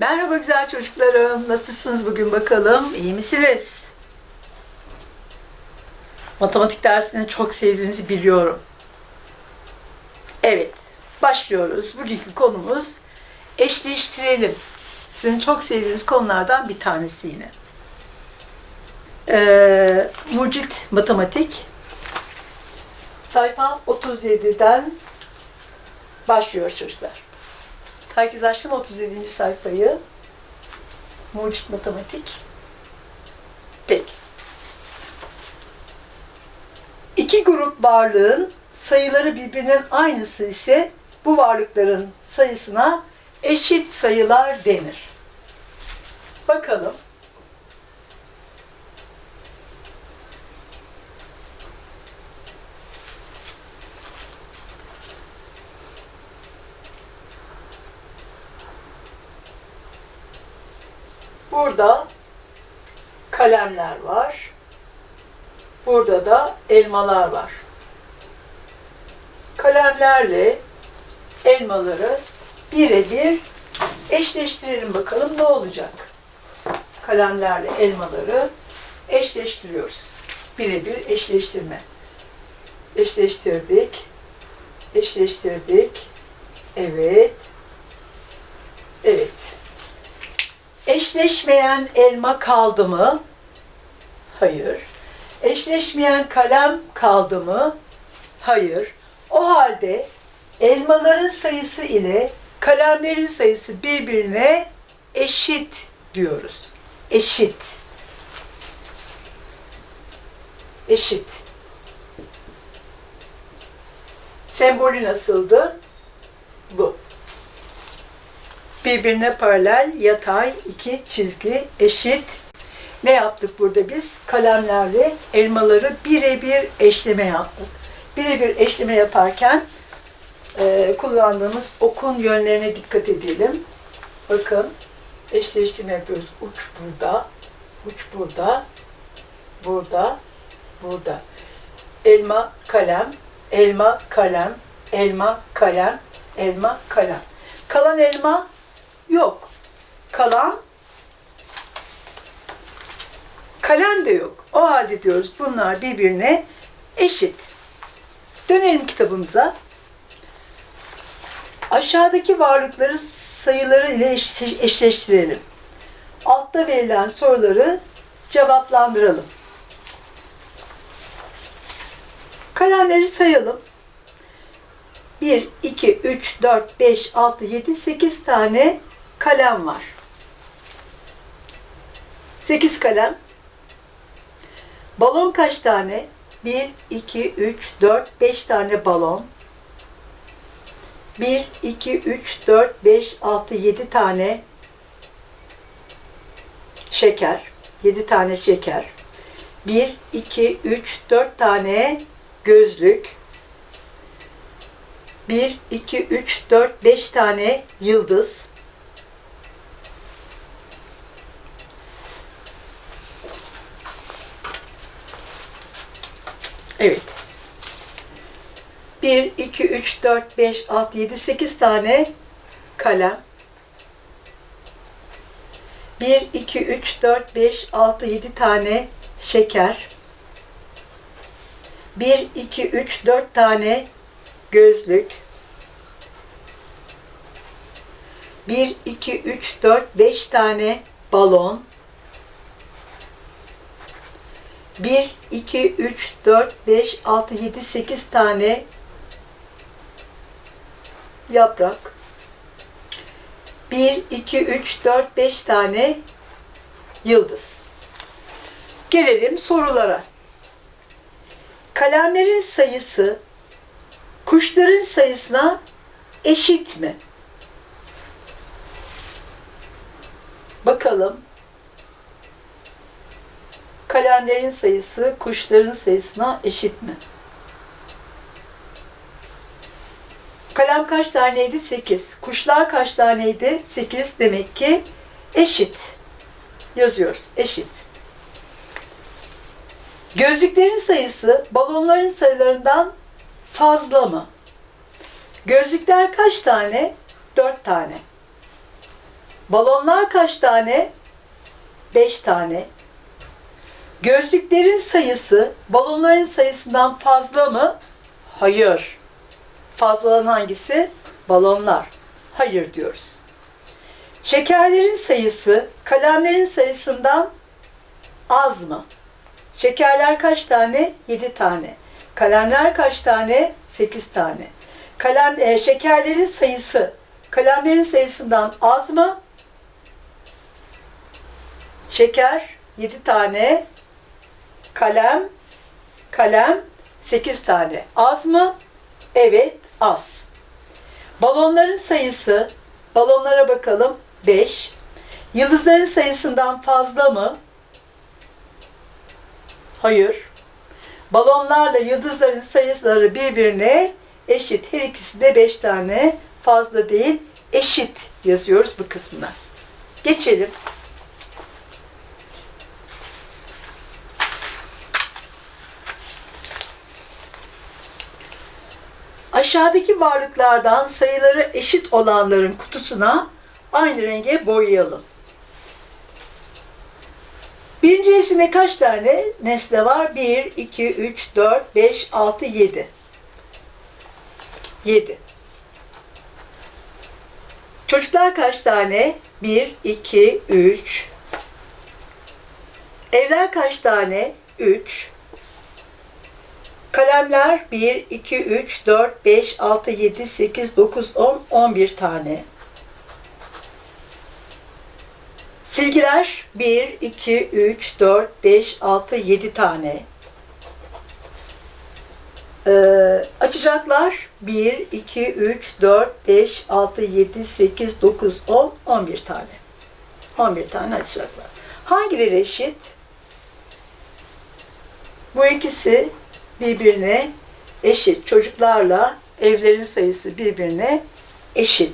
Merhaba güzel çocuklarım. Nasılsınız bugün bakalım? İyi misiniz? Matematik dersini çok sevdiğinizi biliyorum. Evet, başlıyoruz. Bugünkü konumuz eşleştirelim. Sizin çok sevdiğiniz konulardan bir tanesi yine. Ee, mucit matematik. Sayfa 37'den başlıyor çocuklar. Herkes açtı mı 37. sayfayı? Mucit matematik. Peki. İki grup varlığın sayıları birbirinin aynısı ise bu varlıkların sayısına eşit sayılar denir. Bakalım. Burada kalemler var. Burada da elmalar var. Kalemlerle elmaları birebir eşleştirelim bakalım ne olacak. Kalemlerle elmaları eşleştiriyoruz. Birebir eşleştirme. Eşleştirdik. Eşleştirdik. Evet. Evet. Eşleşmeyen elma kaldı mı? Hayır. Eşleşmeyen kalem kaldı mı? Hayır. O halde elmaların sayısı ile kalemlerin sayısı birbirine eşit diyoruz. Eşit. Eşit. Sembolü nasıldı? Bu birbirine paralel yatay iki çizgi eşit. Ne yaptık burada biz? Kalemlerle elmaları birebir eşleme yaptık. Birebir eşleme yaparken e, kullandığımız okun yönlerine dikkat edelim. Bakın eşleştirme yapıyoruz. Uç burada, uç burada, burada, burada. Elma, kalem, elma, kalem, elma, kalem, elma, kalem. Kalan elma yok. Kalan kalem de yok. O halde diyoruz bunlar birbirine eşit. Dönelim kitabımıza. Aşağıdaki varlıkları sayıları ile eşleş- eşleştirelim. Altta verilen soruları cevaplandıralım. Kalemleri sayalım. 1, 2, 3, 4, 5, 6, 7, 8 tane kalem var. 8 kalem. Balon kaç tane? 1, 2, 3, 4, 5 tane balon. 1, 2, 3, 4, 5, 6, 7 tane şeker. 7 tane şeker. 1, 2, 3, 4 tane gözlük. 1, 2, 3, 4, 5 tane yıldız. Evet. 1, 2, 3, 4, 5, 6, 7, 8 tane kalem. 1, 2, 3, 4, 5, 6, 7 tane şeker. 1, 2, 3, 4 tane gözlük. 1, 2, 3, 4, 5 tane balon. 1, 2, 3, 4, 5, 6, 7, 8 tane yaprak. 1, 2, 3, 4, 5 tane yıldız. Gelelim sorulara. Kalemlerin sayısı kuşların sayısına eşit mi? Bakalım. Kalemlerin sayısı kuşların sayısına eşit mi? Kalem kaç taneydi? 8. Kuşlar kaç taneydi? 8. Demek ki eşit. Yazıyoruz. Eşit. Gözlüklerin sayısı balonların sayılarından fazla mı? Gözlükler kaç tane? Dört tane. Balonlar kaç tane? 5 tane. Gözlüklerin sayısı balonların sayısından fazla mı? Hayır. Fazla olan hangisi? Balonlar. Hayır diyoruz. Şekerlerin sayısı kalemlerin sayısından az mı? Şekerler kaç tane? 7 tane. Kalemler kaç tane? 8 tane. Kalem e, şekerlerin sayısı kalemlerin sayısından az mı? Şeker 7 tane. Kalem kalem 8 tane. Az mı? Evet, az. Balonların sayısı balonlara bakalım 5. Yıldızların sayısından fazla mı? Hayır. Balonlarla yıldızların sayıları birbirine eşit. Her ikisi de 5 tane fazla değil. Eşit yazıyoruz bu kısmına. Geçelim. Aşağıdaki varlıklardan sayıları eşit olanların kutusuna aynı renge boyayalım. Birinci resimde kaç tane nesne var? 1, 2, 3, 4, 5, 6, 7. 7. Çocuklar kaç tane? 1, 2, 3. Evler kaç tane? 3. Kalemler 1, 2, 3, 4, 5, 6, 7, 8, 9, 10, 11 tane. Silgiler 1, 2, 3, 4, 5, 6, 7 tane. Ee, açacaklar 1, 2, 3, 4, 5, 6, 7, 8, 9, 10, 11 tane. 11 tane açacaklar. Hangileri eşit? Bu ikisi birbirine eşit. Çocuklarla evlerin sayısı birbirine eşit.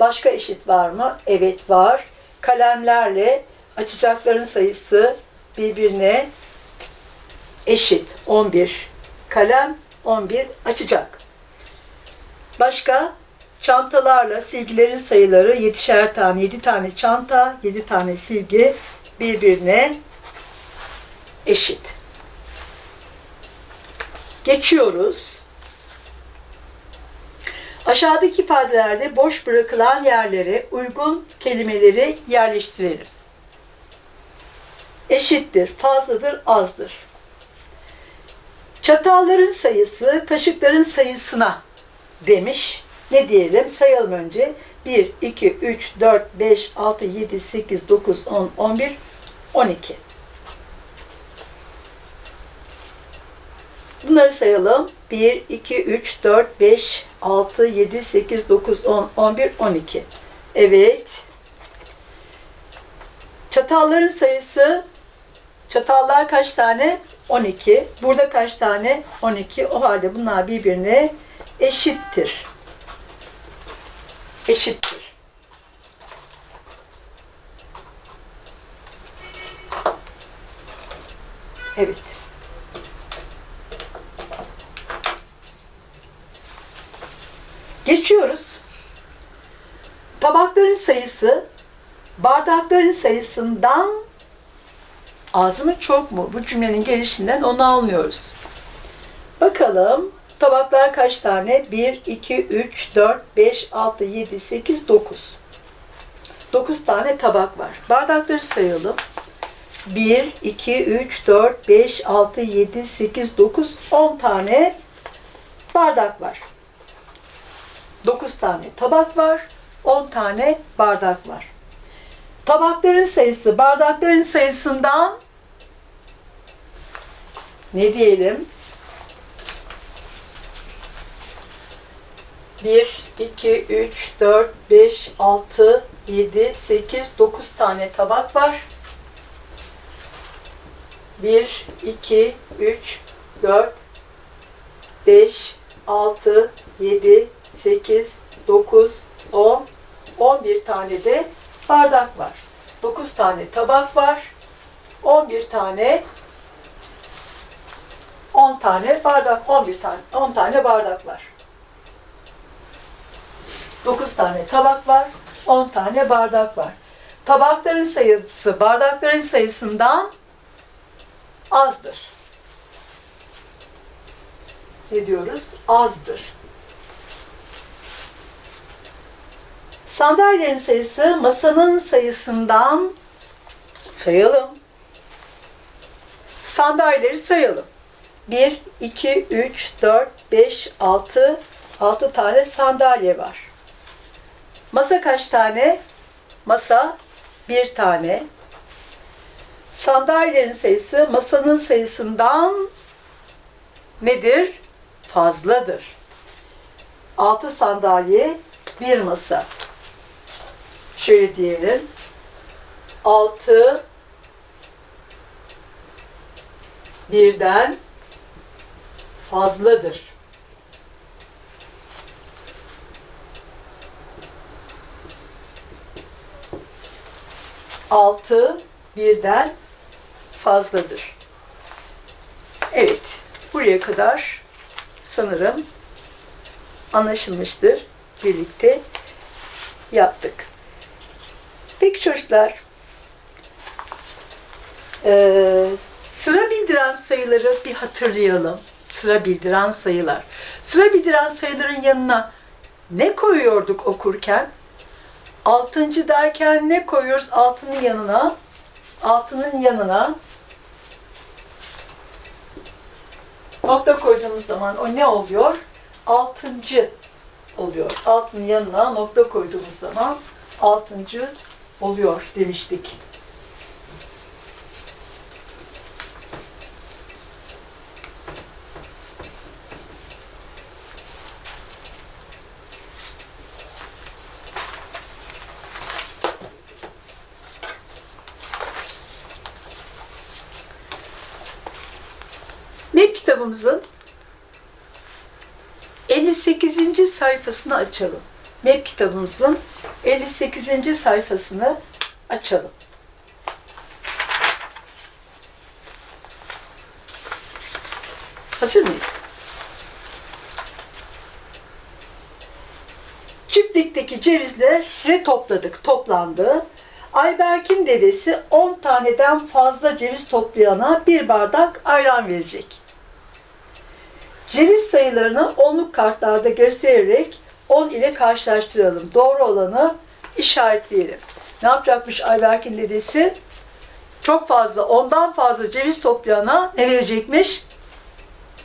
Başka eşit var mı? Evet var. Kalemlerle açacakların sayısı birbirine eşit. 11 kalem, 11 açacak. Başka çantalarla silgilerin sayıları 7'şer tane, 7 tane çanta, 7 tane silgi birbirine eşit. Geçiyoruz. Aşağıdaki ifadelerde boş bırakılan yerlere uygun kelimeleri yerleştirelim. Eşittir, fazladır, azdır. Çatalların sayısı kaşıkların sayısına demiş. Ne diyelim? Sayalım önce. 1, 2, 3, 4, 5, 6, 7, 8, 9, 10, 11, 12. Bunları sayalım. 1, 2, 3, 4, 5, 6, 7, 8, 9, 10, 11, 12. Evet. Çatalların sayısı, çatallar kaç tane? 12. Burada kaç tane? 12. O halde bunlar birbirine eşittir. Eşittir. Evet. Geçiyoruz. Tabakların sayısı bardakların sayısından az mı çok mu? Bu cümlenin gelişinden onu anlıyoruz. Bakalım tabaklar kaç tane? 1, 2, 3, 4, 5, 6, 7, 8, 9. 9 tane tabak var. Bardakları sayalım. 1, 2, 3, 4, 5, 6, 7, 8, 9, 10 tane bardak var. 9 tane tabak var, 10 tane bardak var. Tabakların sayısı bardakların sayısından ne diyelim? 1, 2, 3, 4, 5, 6, 7, 8, 9 tane tabak var. 1, 2, 3, 4, 5, 6, 7, 8, 9, 10, 11 tane de bardak var. 9 tane tabak var. 11 tane 10 tane bardak, 11 tane 10 tane bardak var. 9 tane tabak var. 10 tane bardak var. Tabakların sayısı bardakların sayısından azdır. Ne diyoruz? Azdır. Sandalyelerin sayısı masanın sayısından sayalım. Sandalyeleri sayalım. 1, 2, 3, 4, 5, 6, 6 tane sandalye var. Masa kaç tane? Masa bir tane. Sandalyelerin sayısı masanın sayısından nedir? Fazladır. 6 sandalye, bir masa. Diyelim. 6 birden fazladır. Altı birden fazladır. Evet, buraya kadar sanırım anlaşılmıştır. Birlikte yaptık. Peki çocuklar, eee, sıra bildiren sayıları bir hatırlayalım. Sıra bildiren sayılar. Sıra bildiren sayıların yanına ne koyuyorduk okurken? Altıncı derken ne koyuyoruz altının yanına? Altının yanına nokta koyduğumuz zaman o ne oluyor? Altıncı oluyor. Altının yanına nokta koyduğumuz zaman altıncı oluyor demiştik. Map kitabımızın 58. sayfasını açalım. Map kitabımızın 58. sayfasını açalım. Hazır mıyız? Çiftlikteki cevizleri topladık, toplandı. Ayberk'in dedesi 10 taneden fazla ceviz toplayana bir bardak ayran verecek. Ceviz sayılarını onluk kartlarda göstererek 10 ile karşılaştıralım. Doğru olanı işaretleyelim. Ne yapacakmış Ayberk'in dedesi? Çok fazla, ondan fazla ceviz toplayana ne verecekmiş?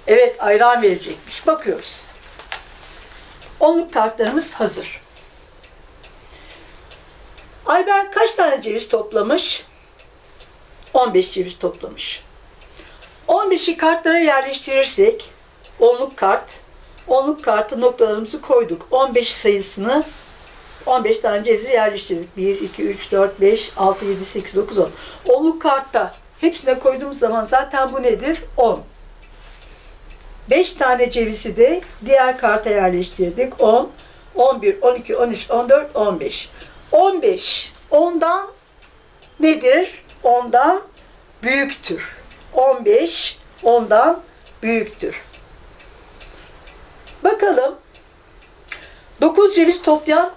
Evet, ayran verecekmiş. Bakıyoruz. Onluk kartlarımız hazır. Ayberk kaç tane ceviz toplamış? 15 ceviz toplamış. 15'i kartlara yerleştirirsek, onluk kart, onluk kartı noktalarımızı koyduk. 15 sayısını 15 tane cevizi yerleştirdik. 1, 2, 3, 4, 5, 6, 7, 8, 9, 10. Onluk kartta hepsine koyduğumuz zaman zaten bu nedir? 10. 5 tane cevizi de diğer karta yerleştirdik. 10, 11, 12, 13, 14, 15. 15 ondan nedir? Ondan büyüktür. 15 ondan büyüktür. Bakalım 9 ceviz toplayan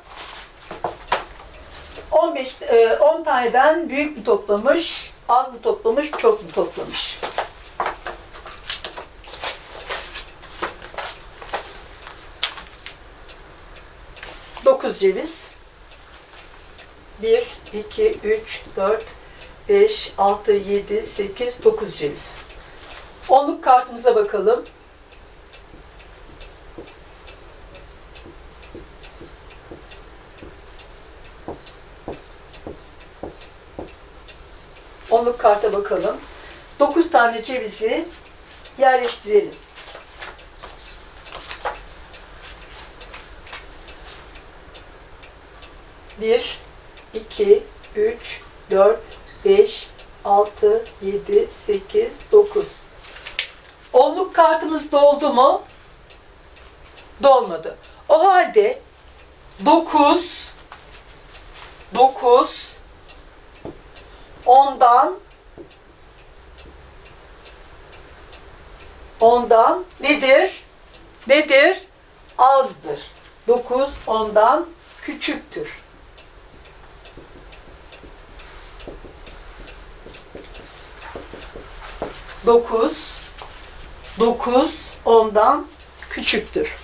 15 e, 10 taneden büyük mü toplamış, az mı toplamış, çok mu toplamış? Dokuz ceviz. 1, 2, 3, 4, 5, 6, 7, 8, 9 ceviz. Onluk kartımıza bakalım. Onluk karta bakalım. 9 tane cevizi yerleştirelim. Bir, 2, 3, 4, 5, 6, 7, 8, 9. Onluk kartımız doldu mu? Dolmadı. O halde 9, 9, ondan ondan nedir? Nedir? Azdır. 9 ondan küçüktür. Dokuz, dokuz ondan küçüktür.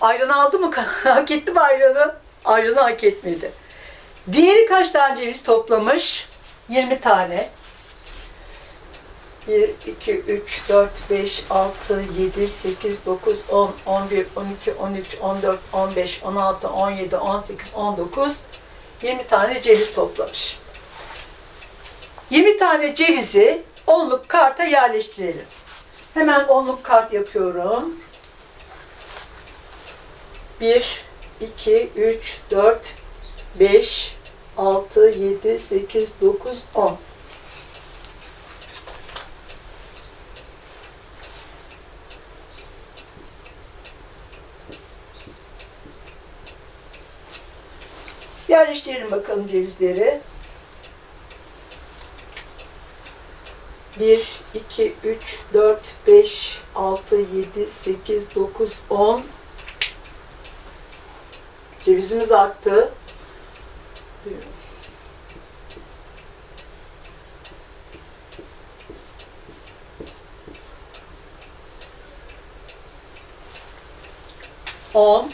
Ayranı aldı mı? hak etti mi ayranı? Ayranı hak etmedi. Diğeri kaç tane ceviz toplamış? 20 tane. 1, 2, 3, 4, 5, 6, 7, 8, 9, 10, 11, 12, 13, 14, 15, 16, 17, 18, 19, 20 tane ceviz toplamış. 20 tane cevizi onluk karta yerleştirelim. Hemen onluk kart yapıyorum. 1, 2, 3, 4, 5, 6, 7, 8, 9, 10. Yerleştirelim bakalım cevizleri. 1, 2, 3, 4, 5, 6, 7, 8, 9, 10. Cevizimiz arttı. On,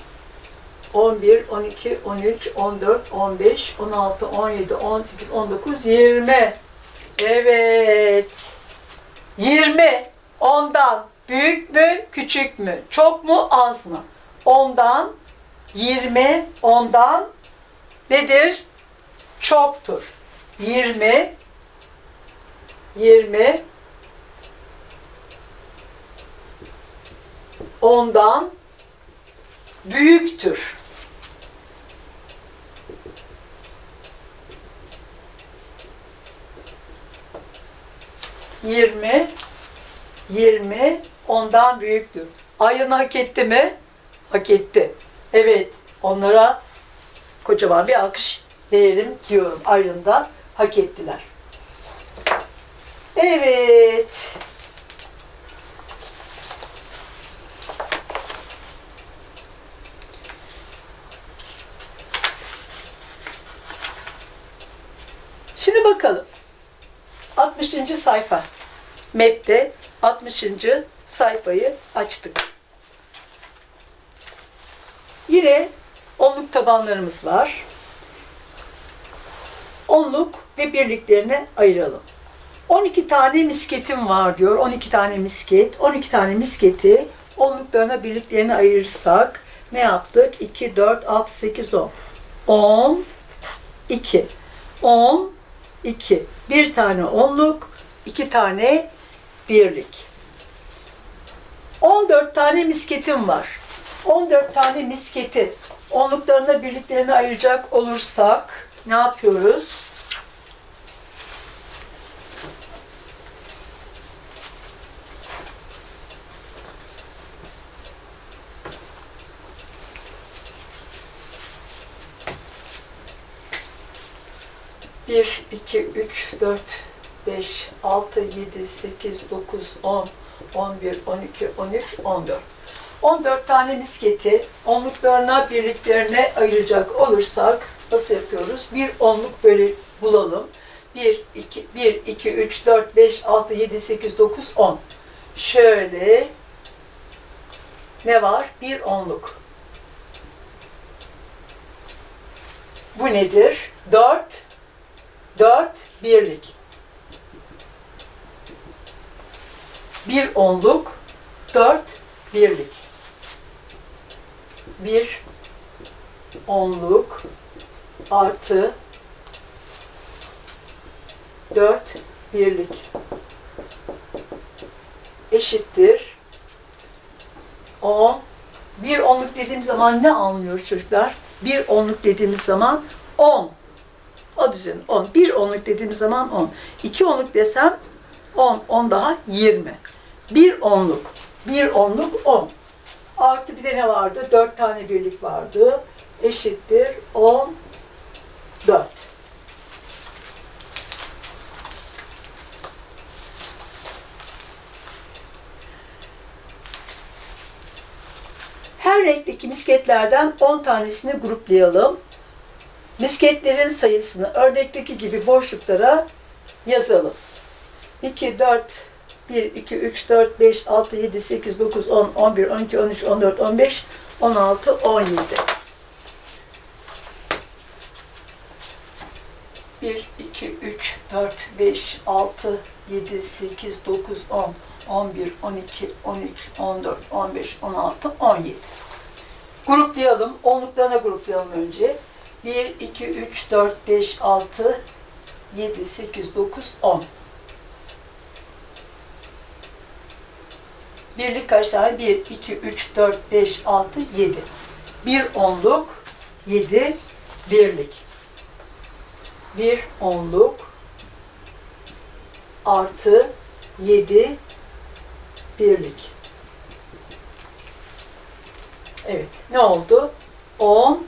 11, 12, 13, 14, 15, 16, 17, 18, 19, 20. Evet. 20. Ondan büyük mü, küçük mü? Çok mu, az mı? Ondan 20, ondan nedir? Çoktur. 20 20 ondan büyüktür. Yirmi, yirmi ondan büyüktür. Ayın hak etti mi? Hak etti. Evet, onlara kocaman bir alkış verelim diyorum. Ayrında hak ettiler. Evet. Şimdi bakalım. 60. sayfa. MEP'te 60. sayfayı açtık. Yine onluk tabanlarımız var. Onluk ve birliklerine ayıralım. 12 tane misketim var diyor. 12 tane misket. 12 tane misketi onluklarına birliklerine ayırırsak ne yaptık? 2, 4, 6, 8, 10. 10, 2. 10, 2. Bir tane onluk, iki tane birlik. 14 tane misketim var. 14 tane misketi onluklarına birliklerine ayıracak olursak ne yapıyoruz? Bir, iki, üç, dört, beş, altı, yedi, sekiz, dokuz, on, on bir, on iki, on üç, on dört. 14 tane misketi onluklarına birliklerine ayıracak olursak nasıl yapıyoruz? Bir onluk böyle bulalım. 1, 2, 1, 2, 3, 4, 5, 6, 7, 8, 9, 10. Şöyle ne var? Bir onluk. Bu nedir? 4, 4 birlik. Bir onluk, 4 birlik. Bir onluk artı 4 birlik eşittir 10. Bir onluk dediğimiz zaman ne anlıyoruz çocuklar? Bir onluk dediğimiz zaman 10. O düzen 10. Bir onluk dediğimiz zaman 10. İki onluk desem 10. 10 daha 20. Bir onluk. Bir onluk 10. Artı bir de ne vardı? 4 tane birlik vardı. Eşittir 10. 4. Her renkteki misketlerden 10 tanesini gruplayalım. Misketlerin sayısını örnekteki gibi boşluklara yazalım. 2, 4, 1, 2, 3, 4, 5, 6, 7, 8, 9, 10, 11, 12, 13, 14, 15, 16, 17. 1, 2, 3, 4, 5, 6, 7, 8, 9, 10, 11, 12, 13, 14, 15, 16, 17. Gruplayalım. Onluklarına gruplayalım önce. 1, 2, 3, 4, 5, 6, 7, 8, 9, 10. Birlik kaç tane? 1, 2, 3, 4, 5, 6, 7. Bir onluk, 7 birlik. Bir onluk artı 7 birlik. Evet. Ne oldu? 10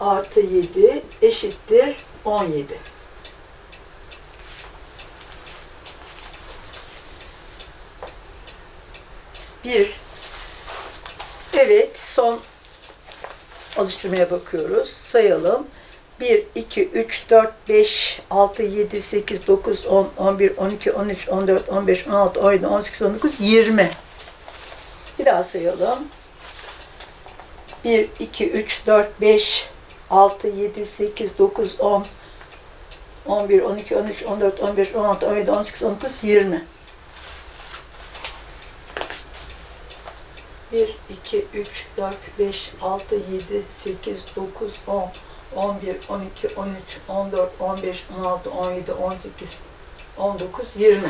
artı 7 eşittir 17. Bir. Evet, son alıştırmaya bakıyoruz. Sayalım. 1, 2, 3, 4, 5, 6, 7, 8, 9, 10, 11, 12, 13, 14, 15, 16, 17, 18, 19, 20. Bir daha sayalım. 1, 2, 3, 4, 5, 6, 7, 8, 9, 10, 11, 12, 13, 14, 15, 16, 17, 18, 19, 20. 1, 2, 3, 4, 5, 6, 7, 8, 9, 10, 11, 12, 13, 14, 15, 16, 17, 18, 19, 20.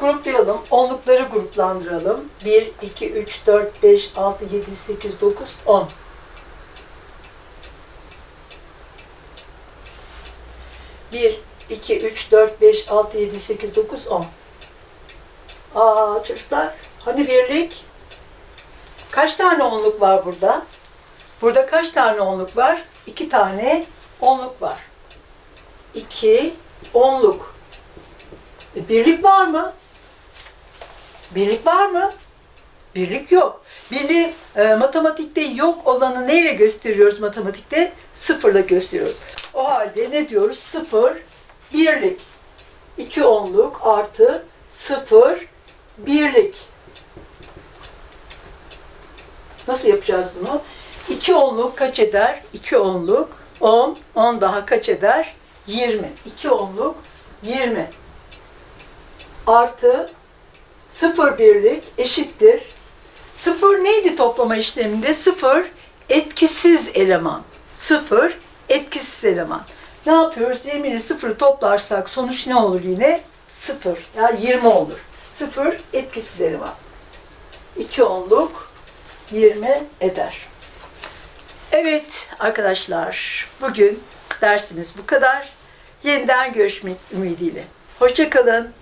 Gruplayalım. Onlukları gruplandıralım. 1, 2, 3, 4, 5, 6, 7, 8, 9, 10. Bir, iki, üç, dört, beş, altı, yedi, sekiz, dokuz, on. Aa çocuklar, hani birlik? Kaç tane onluk var burada? Burada kaç tane onluk var? İki tane onluk var. İki onluk. E, birlik var mı? Birlik var mı? Birlik yok. Birliği e, matematikte yok olanı neyle gösteriyoruz matematikte? Sıfırla gösteriyoruz. O halde ne diyoruz? Sıfır, birlik. İki onluk artı sıfır, birlik. Nasıl yapacağız bunu? İki onluk kaç eder? İki onluk. On, on daha kaç eder? Yirmi. İki onluk, yirmi. Artı sıfır birlik eşittir. Sıfır neydi toplama işleminde? Sıfır etkisiz eleman. Sıfır etkisiz eleman. Ne yapıyoruz? 20 ile sıfırı toplarsak sonuç ne olur yine? Sıfır. Ya 20 olur. Sıfır etkisiz eleman. 2 onluk 20 eder. Evet arkadaşlar bugün dersimiz bu kadar. Yeniden görüşmek ümidiyle. Hoşçakalın.